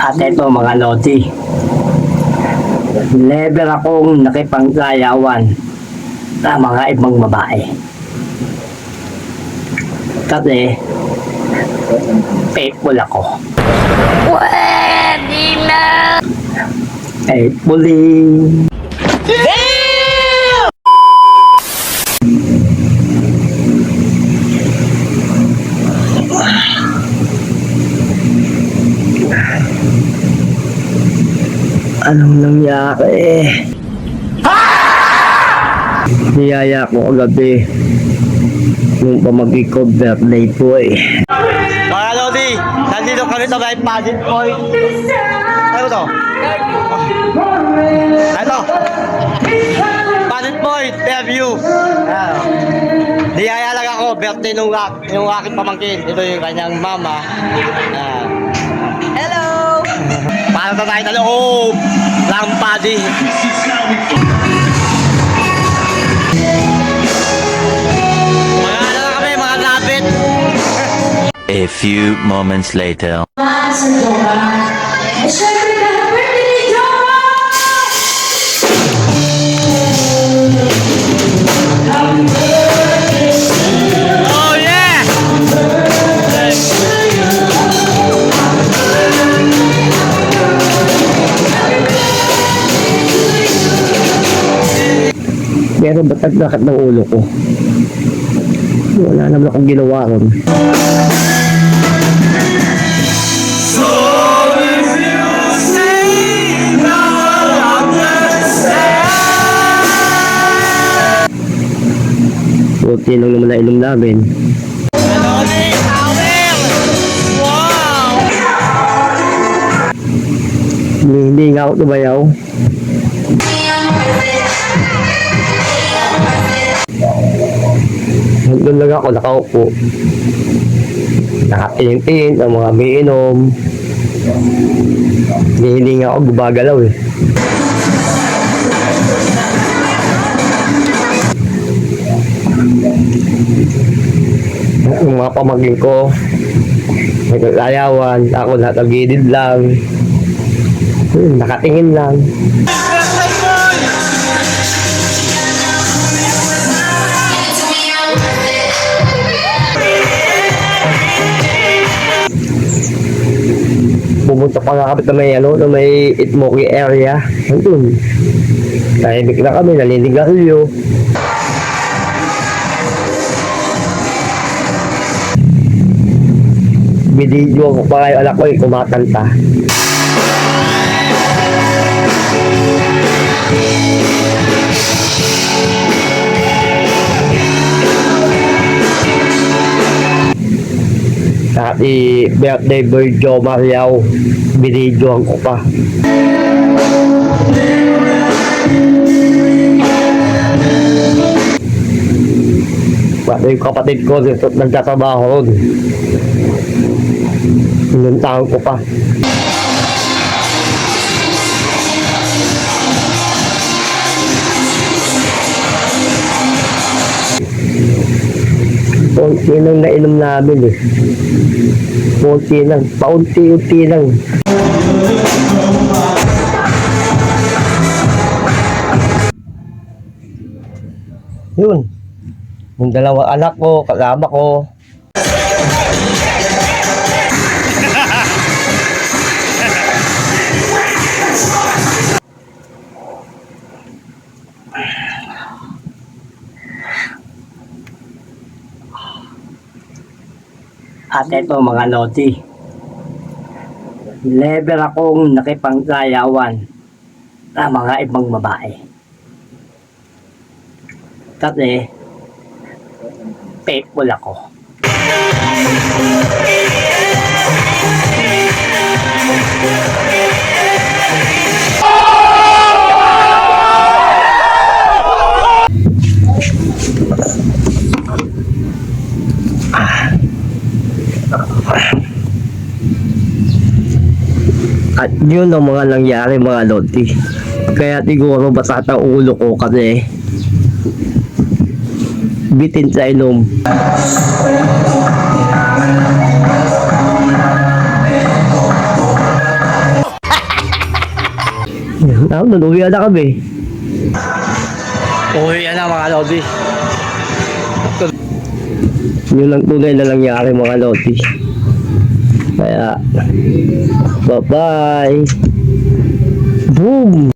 At ito mga lodi. Never akong nakipanggayawan sa mga ibang babae. Kasi faithful ako. Pwede na! Faithfully. Anong nangyari? Niyaya ko kagabi nung pamagi ko birthday ko eh. Mga Lodi, nandito kami sa may Pageant Point. Ano to? Ano? Pageant Point, Fairview. Ayan. Niyaya lang ako, birthday nung, yung aking pamangkin. Ito yung kanyang mama. Ayan. Para sa tayo talo, oh, lampadi. Mga ano na kami, mga labit. A few moments later. Sa Pero ba't naglakat ng ulo ko? Wala naman akong ginawa ron. Kunti lang naman na inom namin. Hindi, hindi nga ako tumayaw. Doon lang ako nakaupo. Nakatingin-tingin ang mga miinom. Hindi, hindi nga ako gumagalaw eh. Yung mga pamagin ko, naglayawan, ako natagilid lang. Nakatingin lang. Pumunta pa nga kami na may, ano, na may Itmoki area. Nandun. Tahimik na kami, naliligarilyo. Binidyo ko pa kayo anak ko eh, kumakanta. Happy birthday boy Joe Mariao. Binidyohan ko pa. Pati yung kapatid ko dito nagtatrabaho ron. Inuntahan ko pa. Kunti lang nainom namin eh. Kunti lang. Paunti-unti lang. Yun. Yung dalawang anak ko, kasama ko. At ito mga lodi. Never akong nakipanggayawan sa mga ibang babae. Kasi faithful ako. At yun ang mga nangyari mga lodi. Kaya siguro basata ang ulo ko kasi bitin sa ilong. Ako, nunuwi na kami. Uwi na mga lodi. Yun ang tunay na nangyari mga lodi. Kaya, bye-bye. Boom!